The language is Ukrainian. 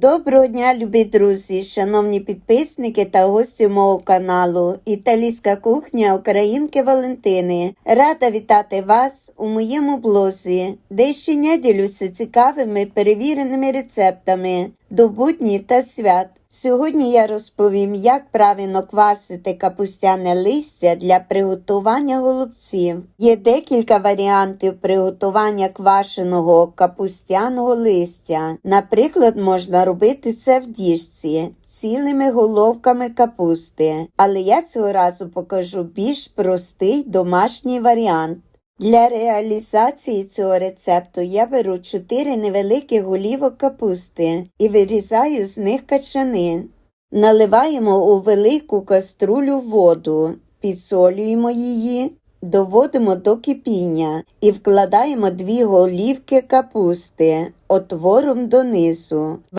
Доброго дня, любі друзі, шановні підписники та гості мого каналу Італійська кухня Українки Валентини. Рада вітати вас у моєму блозі, де щодня ділюся цікавими перевіреними рецептами до будні та свят. Сьогодні я розповім, як правильно квасити капустяне листя для приготування голубців. Є декілька варіантів приготування квашеного капустяного листя. Наприклад, можна робити це в діжці цілими головками капусти, але я цього разу покажу більш простий домашній варіант. Для реалізації цього рецепту я беру 4 невеликих голівок капусти і вирізаю з них качани. Наливаємо у велику каструлю воду, підсолюємо її, доводимо до кипіння і вкладаємо дві голівки капусти отвором донизу.